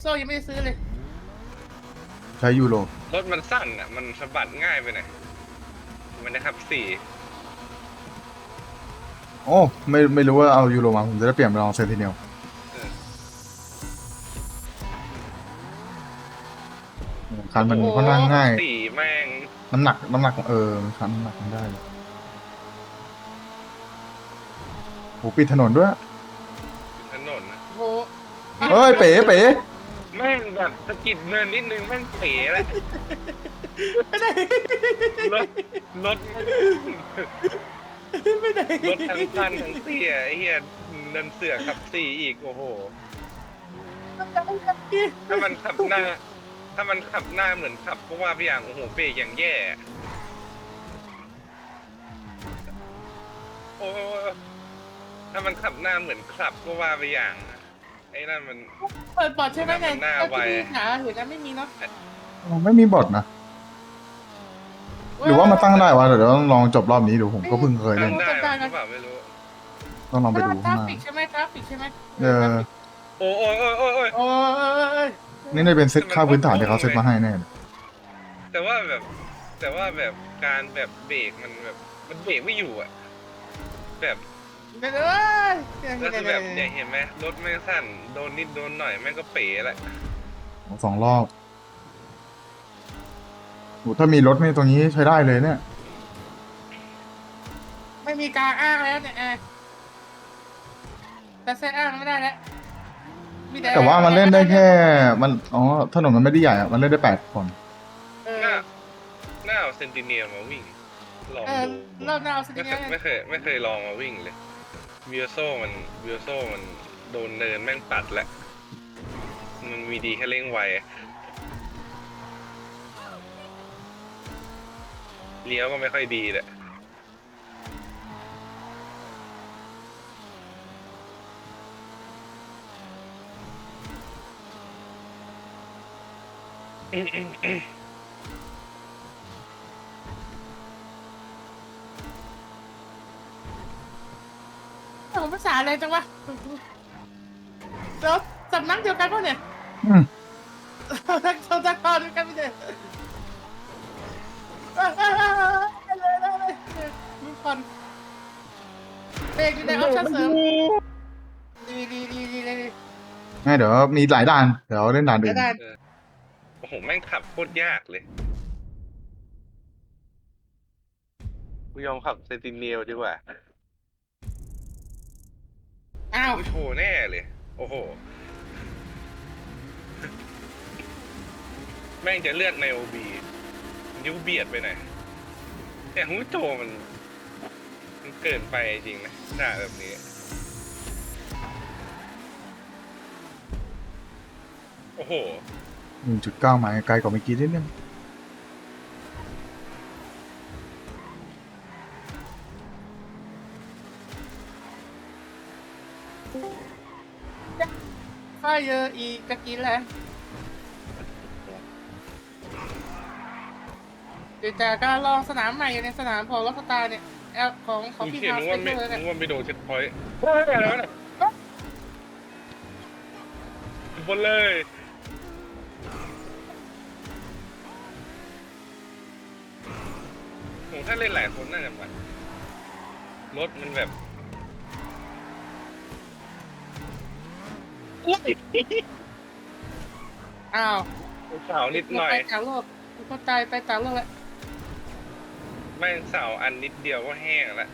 โซ่ยังไม่ได้ซื้อเลย ใช้ยูโรรถมันสั้นอะ มันสะบัดง่ายไปหน่อยมันนะครับสี่โอ้ไม่ไม่รู้ว่าเอายูโรมาผมจะได้เปลี่ยนไปลองเซนติเนลเออคันมันค่อนข้างง่าย สี่แม่งน้ำหนักน้ำหนักเออมันคันน้ำหนักมันได้โหปิดถนนด้วยถนนนะโอ้โหเอ้ยเป๋เป๋ แม่งแบบสะกิดเนินนิดนึงแม่งเป๋แล้วไม่ได้รถรถไม่ได้รถทั้งสั้นทั้งเตี้ยไอ้เหี้ยเนินเสือขับสี่อีกโอ้โห ถ้ามันขับหน้า ถ้ามันขับหน้าเหมือนขับก็ว่าไปอย่างโอ้โหเบรกอย่างแย่โอ้ถ้ามันขับหน้าเหมือนขับก็ว่าไปอย่าง ไอ้นั่นมัน เปิดบอร์ดใช่ไหมไงหน้าไว ที่มีขาหรือจะไม่มีเนาะอ๋อไม่มีบทนะ หรือว่ามันตั้งได้วะเดี๋ยวต้องลองจบรอบนี้ดูผมก็เพิ่งเคยเล่นทำได้หรือเปล่าไม่รู้ ต้องลองไปดูทราข้างหน้า ฟิกใช่ไหมทราฟิกใช่ไหมเออ โอ้โอ้โอ้โอ้โอ้ยโอ้ยนี่น่าจะเป็นเซตค่าพื้นฐานที่เขาเซตมาให้แน่เลยแต่ว่าแบบ แต่ว่าแบบการแบบเบรกมันแบบ มันเบรกไม่อยู่อะแบบ เดี๋ยวเอ้ยเดี๋ยวแล้วคือเดี๋แบยวบเดี๋เนี่ยยวเห็นไหมรถไม่สั้นโดนนิดโดนหน่อยแม่งก็เป๋แล้วสองรอบโหถ้ามีรถนี่ตรงนี้ใช้ได้เลยเนี่ย ไม่มีการอ้างแล้วเนี่ยแอร์แต่เซตอ้างไม่ได้แล้วมีแต่ว่ามันเล่นได้แค่ มันอ๋อถนนมันไม่ได้ใหญ่อะมันเล่นได้แปดคนเอหน้าอหน้าเอาเซนติเนียมาวิ่งลองเออดูรอบหน้าเอาสไม่ติเคเนียยไม่เคยไม่เคยลองมาวิ่งเลย วิโอโซมันวิโอโซมันโดนเนินแม่งปัดแล้วมันมีดีแค่เร่งไวเลี้ยวก็ไม่ค่อยดีแหละขอ งภาษาอะไรจังวะแล้วสำนักเดียวกันป่ะเนี่ยอืมเราทักเราทักตอนด้วยกันไม่ใช่เอ้ยเอ้ยเอ้ยเอ้ยเอ้ยเอ้ยเอ้ยมีคนเบรกอยู่ในออปชั่นเสริมดีดีดีดีดีงั้นเดี๋ยวมีหลายด่าน เดี๋ยวเล่นด่านกอื่ระนดานโอ้โหแม่งขับโคตรยากเลย กูยอมขับเซนติเนียลดีกว่า อ้าวกูโชว์แน่เลย โอ้โห แม่งจะเลือกในโอบีนิ้วเบียดไปหน่อยแต่ฮูโจมัน มันเกินไปจริงนะหน้าแบบนี้ โอ้โห หนึ่งจุดเก้าไมล์ไกลกว่าเมื่อกี้นิดนึง เยอะอีกจะกินแล้วเดี๋ยวจากการลองสนามใหม่ในสนามของล็อกสตาร์เนี่ยแอลของของมึงพี่เขียนฮาวนึกสว่าเปไม่เดอร์เนี่ยนึกว่าไม่โดนเช็คพอยต์เฮ้ยอะไรวะเนี่ยบนเลยโหถ้าเล่นหลายคนน่าจะมันรถมันแบบ อ้าวเสานิดหน่อย ไปต่างโลกก็ตายไปต่างโลกแล้วแม่งเสาอันนิดเดียวก็แห้งแล้ว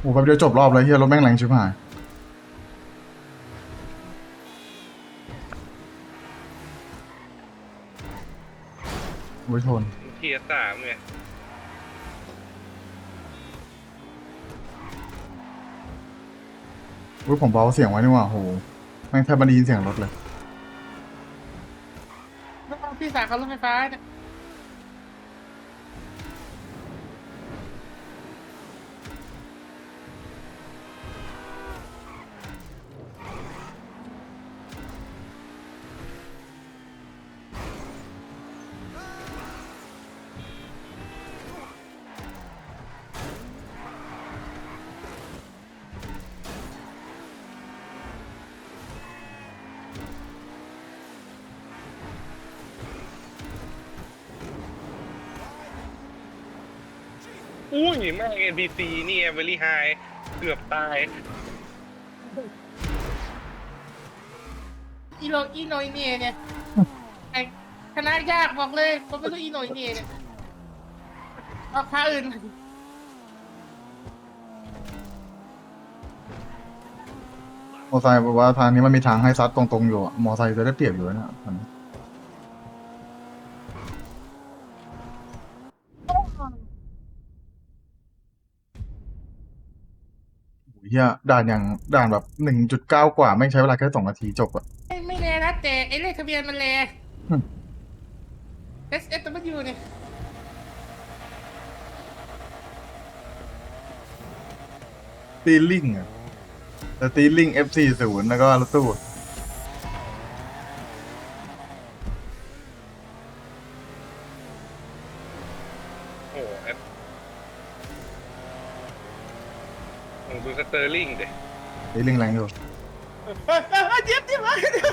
โอ้แป๊บเดียวจบรอบเลยเฮียรถแม่งแรงชิบหายโอ้ยชนเทียสามไง อุ้ยผมเบาเสียงไว้นี่หว่าโหแม่งแทบไม่ได้ยินเสียงรถเลย พี่สาวเขารถไฟฟ้าเนี่ย อุ้ยแม่ง NPC นี่เวลี่ไฮเกือบตาย อีโนอีโนอีเน่เนี่ยไอ้คณะยากบอกเลยผมไม่รู้อีโนอีเน่เนี่ยเอาพาอื่นมอไซค์บอกว่าทางนี้มันมีทางให้ซัดตรงๆอยู่อะมอไซค์จะได้เปรียบอยู่นะตอนนี้ เฮียด่านอย่างด่านแบบหนึ่งจุดเก้ากว่าไม่งใช้เวลาแค่สองนาทีจบอะ ไม่ไม่แลนะแต่ไอ้เลขทะเบียนมันแล อืม S S W เนี่ยตีลิงอะแต่ตีลิง F 4 0 แล้วก็รถตู้โตีลิงแรงอยู่เฮ้ยเฮ้ยเฮ้ยเดี๋ยวเดี๋ยวเดี๋ยว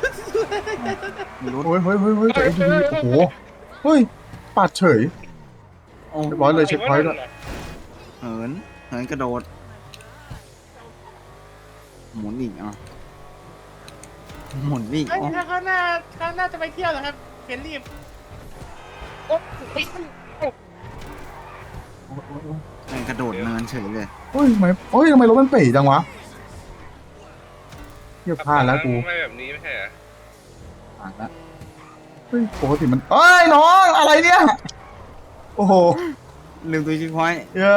มีรถโอ้ยเฮ้ยเฮ้ยเฮ้ยแต่ ATV โอ้โหเฮ้ยปัดเฉยโอ้เรียบร้อยเลยเช็คพอยต์ด้วยเหินเหินกระโดด หมุนอีกอะหมุนอีกอ๋อถ้าเขาหน้าเขาหน้าจะไปเที่ยวเหรอครับเห็นรีบโอ๊ยเฮ้ยแม่งกระโดดเนินเฉยเลยเฮ้ยทำไมเฮ้ยทำไมรถมันเป๋จังวะ เทียบพลาดแล้วกูไม่แบบนี้ไม่ใช่เหรออ่านละเฮ้ยปกติมันเอ้ยน้องอะไรเนี่ย โอ้โหลืมตัวชิคพอยต์เย้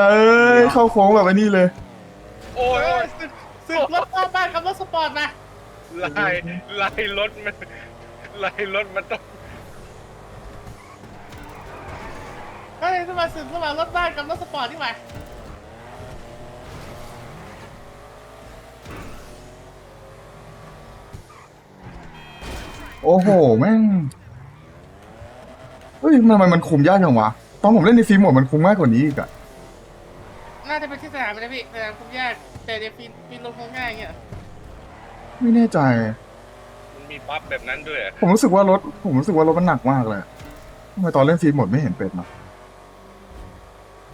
ยเข้าโค้งแบบไอ้นี่เลย โอ้ยเฮ้โอ้ยยสึกสึกรถนอกบ้านกับรถสปอร์ตมาลายลายรถมันลายรถมันต้องเฮ้ยจะมาสึกระหว่างรถบ้านกับรถสปอร์ตนี่หว่า โอ้โห แม่ง เฮ้ยทำไมมันคุมยากจังวะ ตอนผมเล่นในฟิล์มโหมดมันคุมง่ายกว่านี้อีกอะน่าจะเป็นที่สนามนะพี่สนามคุมยาก แต่เดี๋ยวฟินฟินลงคงง่ายอย่างเงี้ยไม่แน่ใจ มันมีบัฟแบบนั้นด้วยเหรอผมรู้สึกว่ารถ ผมรู้สึกว่ารถมันหนักมากเลยทำไมตอนเล่นฟิล์มโหมดไม่เห็นเป็นเนอะ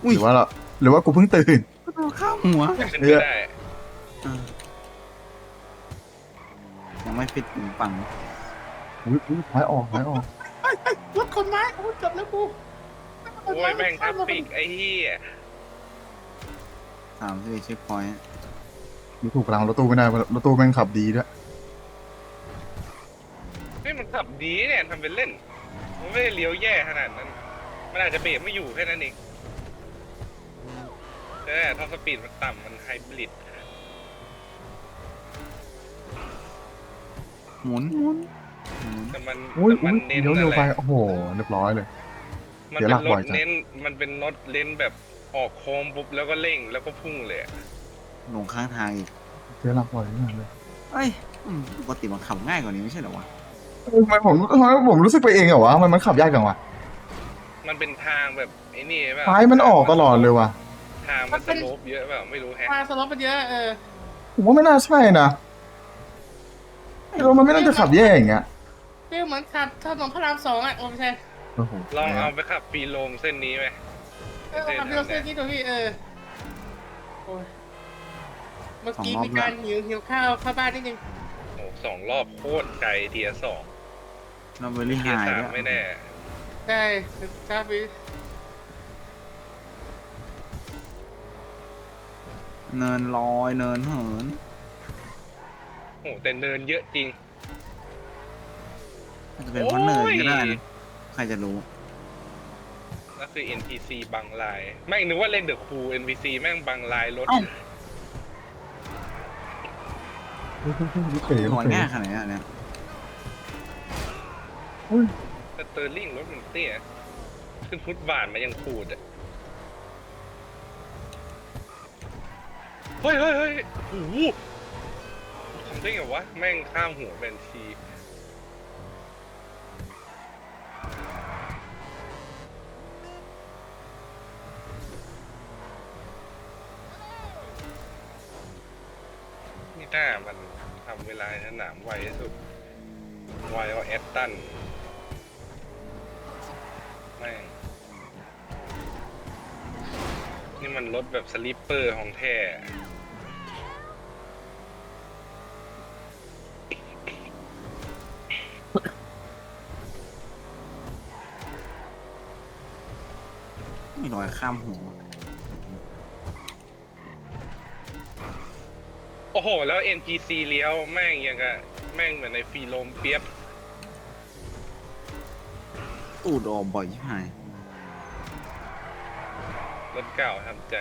อุ้ยหรือว่าเราหรือว่ากูเพิ่งตื่นกระโดดข้ามหัว เป็นไปได้อะยังไม่ฟิตถึงฝั่ง อุ้ยอุ้ยท้ายออกท้ายออกเฮ้ยเฮ้ยรถคนไม้โอ้ยเกือบแล้วกูโอ้ยแม่งทับปีกไอ้เหี้ยสามสิบชิคพอยต์ดูถูกกลางรถตู้ไม่ได้เพราะรถตู้แม่งขับดีด้วยเฮ้ยมันขับดีเนี่ยทำเป็นเล่น มันไม่ได้เลี้ยวแย่ขนาดนั้น มันอาจจะเบรกไม่อยู่แค่นั้นเองแต่ท็อปสปีดมันต่ำมันไฮบริดหมุนหมุนหมุน แต่มันอุ้ยแต่อุ้มัยนเน้นเดี๋ยวอะเร็วไรไปโอ้โห เรียบร้อยเลย มันเสียเป็หลันกรบ่อยถจังเน้น มันเป็นรถเน้นแบบออกโค้งปุ๊บแล้วก็เร่งแล้วก็พุ่งเลยอะลงข้างทางอีกเสียหลักบ่อยมากเลยเอ้ยอืมปกติมันขับง่ายกว่านี้ไม่ใช่เหรอวะเออทำไมผมทำไมผมรู้สึกไปเองเหรอวะทำไมมันขับยากจังวะมันเป็นทางแบบไอ้นี่เปล่าท้ายมันออกตลอดเลยว่ะทางมันสโลปเยอะเปล่าไม่รู้แฮะ มาสล็อตมันเยอะเออผมว่าไม่น่าใช่นะไอ้รถมันไม่น่าจะขับแย่อย่างเงี้ย ฟีลเหมือนขับถนนพระรามสองอะโอ้ไม่ใช่โอ้โหลองเอาไปขับปีโลมเส้นนี้ไหมเออขับเรือเส้นนี้ตัวพี่เออโอ้ยเมื่อกี้มีการหิวหิวข้าวเข้าบ้านนิดนึงโอ้สองรอบโคตรไกลเทียสองเราเวลี่ไฮเทียสามด้วยไม่แน่ได้ครับพี่เนินลอยเนินเหินโอ้แต่เนินเยอะจริง อาจจะเป็นเพราะเนินก็ได้โอ้ยนะใครจะรู้ก็คือ NPC บางลายแม่งนึกว่าเล่นเดอะคูล NPC แม่งบางลายรถเอ้าเฮ้ยเฮ้ยเฮ้ยนี่เป๋ลอยเป๋ง่ายขนาดนี้อะเนี่ยสเตอร์ลิงรถมันเตี้ยขึ้นฟุตบาทมายังขูดอะเฮ้ยเฮ้ยเฮ้ยโอ้โหทำได้ไงวะ แม่งข้ามหัวแบนชี นี่มันรถแบบสลิปเปอร์ของแท้มีรอยข้ามหัวโอ้โห แล้ว NGC เลี้ยวแม่งยังกะแม่งเหมือนในฟรีโลมเปียบ ตูดออกบ่อยชิบหายรถ เก่าทำใจ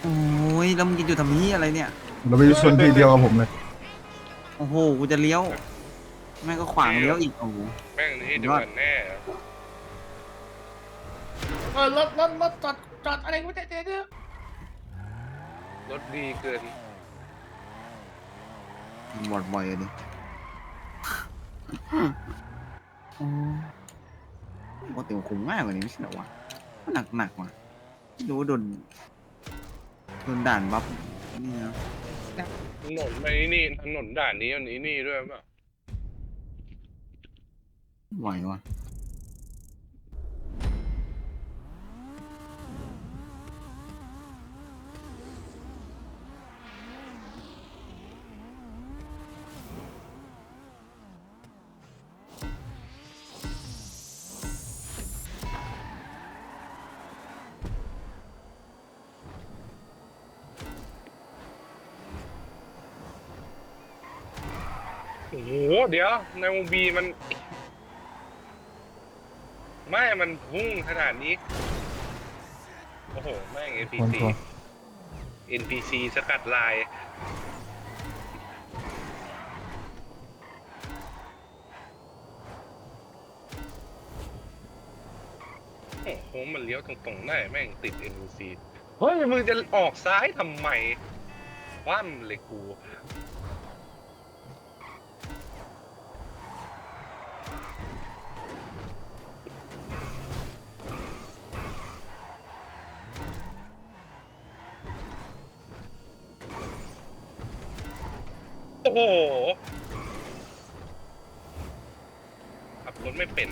โอ้ยแล้วมึงจะอยู่ทำนี้อะไรเนี่ย เราไปชนทีเดียวกับผมเลย โอ้โห กูจะเลี้ยว แม่งก็ขวางเลี้ยวอีก โอ้โห แม่งที่เดือนแน่ เออรถรถรถจอดจอดอะไรกูจะเจ๊เนี่ยรถดีเกิน บอดบ่อยอะดิโอ้ปกติมันคงง่ายกว่านี้ไม่ใช่เหรอวะมันหนักหนักๆว่ะไม่รู้ว่าโดนโดนด่านบัฟนี่นะถนนไปนี่ถนนด่านนี้อันนี้นี่ด้วยป่ะไหวว่ะ โอ้โหเดี๋ยวในวงบีมัน ไม่มันพุ่งขนาดนี้ โอ้โห แม่ง คน NPC ตัว NPC สกัดลาย โอ้โห มันเลี้ยวตรงๆได้แม่งติด NPC เฮ้ยมึงจะออกซ้ายทำไมคว่ำเลยกู โอ้โหขับรถไม่เป็น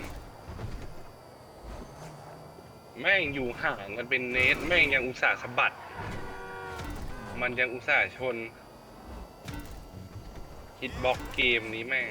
แม่งอยู่ห่างกันเป็นเนตแม่งยังอุตส่าห์สะบัด มันยังอุตส่าห์ชน คิดบล็อกเกมนี้แม่ง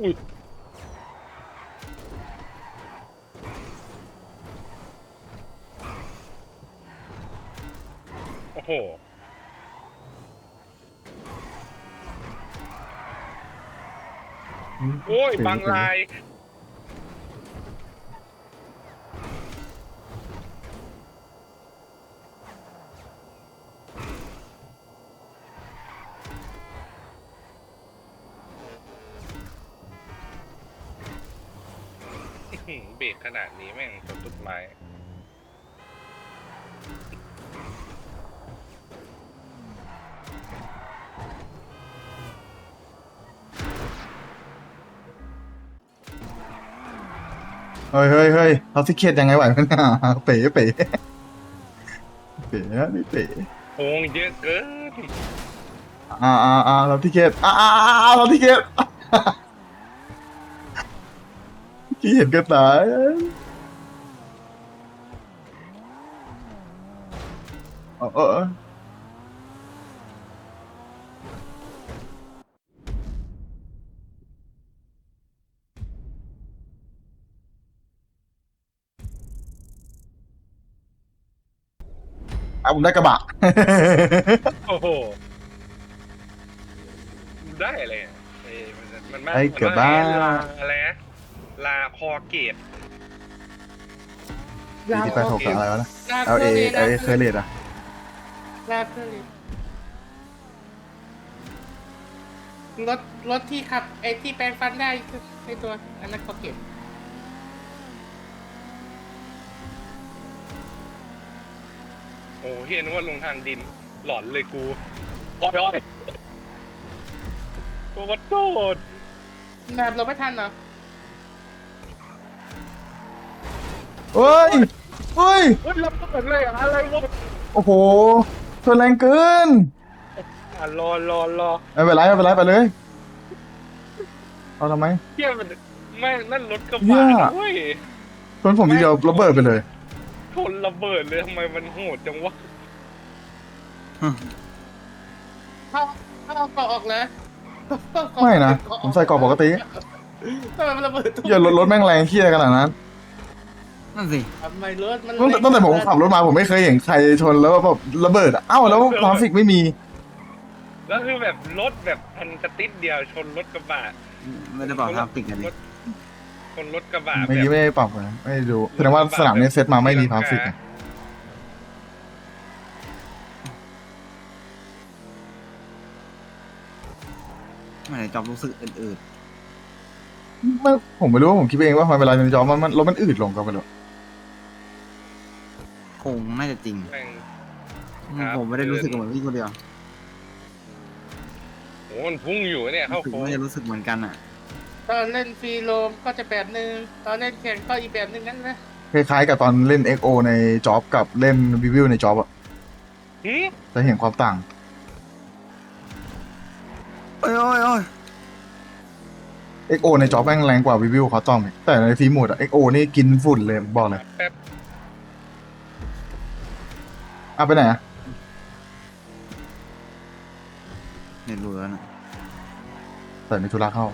อุ้ยโอ้โหโอ้ยบางลาย หือเบรกขนาดนี้แม่งชนต้นไม้เฮ้ยเฮ้ยเฮ้ยเราที่เครียดยังไงไหวกันน่ะเป๋เป๋เป๋นะนี่เป๋โค้งเยอะเกินอ่าอ่าอ่าเราที่เครียดอ่าอ่าอ่าเราที่เครียด ที่เห็นกันตาย เออเอออะผมได้กระบะ โอ้โหได้อะไรอะเอ้ยมันมันมาไอ้เกือบบ้าลาอะไรนะ ลาคอเกตปีที่แปดหกอะไรวะนะลา L A ลาไอเคยเลดอะลาเคอรี่รถรถที่ขับไอ้ที่แปลงฟันได้คือไอ้ตัวอันนั้นเขาเก็บโอ้เฮียนึกว่าลงทางดิน หลอนเลยกูโอ้ยโอ้ยตัววัดโทษแบบเราไม่ทันเหรอ เฮ้ยเฮ้ยเฮ้ยรับเปิดเลยอะอะไรวะโอ้โหชนแรงเกินอะรอรอรอไม่เป็นไรไม่เป็นไรไปเลยเอาทำไมเฮียมันไม่นั่นรถกระเหี้บะยนะเว้ยชนผมทีเดียวระเบิดไปเลย ชนระเบิดเลยทำไมมันโหดจังวะเข้าเข้าเอาเกาะออกเลยไม่นะ ผมใส่เกาะปกติทำไมมันระเบิดทุกเหี้ยรถรถแม่งแรงเที่ยขนาดนั้น นั่นสิทำไมรถมันตั้งแต่ตั้งแต่ผมขับรถมาผมไม่เคยเห็นใครชนแล้วแบบระเบิดอะเอ้าแล้วทราฟิกไม่มี แล้วคือแบบรถแบบพันกระติดเดียวชนรถกระบะไม่ได้บอกทราฟิกกันดิชนรถกระบะเมื่อแบกี้บไม่ได้ปรับเลยไม่ได้ดูแสดงว่าสนามนี้เซตมาไม่มีทราฟิกอะไม่ได้จอบรู้สึกอื่นไม่ผมไม่รู้ว่าผมคิดเองว่าทำไมเวลาในจอมันมันรถมันอืดลงกันไปเลยๆ คงน่าจะจริงแม่งครับ ผมไม่ได้รู้สึกเหมือนพี่คนเดียวโอ้มันพุ่งอยู่เนี่ยเข้ารู้สึกโค้งไม่ได้รู้สึกเหมือนกันอะ ตอนเล่นฟรีโรมก็จะแบบหนึ่งตอนเล่นแข่งก็อีกแบบหนึ่งนั่นนะคล้ายๆกับตอนเล่น XO ในจ็อบกับเล่นวิวิวในจ็อบอะหืมจะเห็นความต่าง โอ้ยโอ้ยโอ้ย XO ในจ็อบแม่งแรงกว่าวิวิวคอตอมอีกแต่ในฟีโหมดอะ XO นี่กินฝุ่นเลยผมบอกเลย แป๊บ อะไปไหนอะเน็ตรู้แล้วนะแต่มีธุระเข้า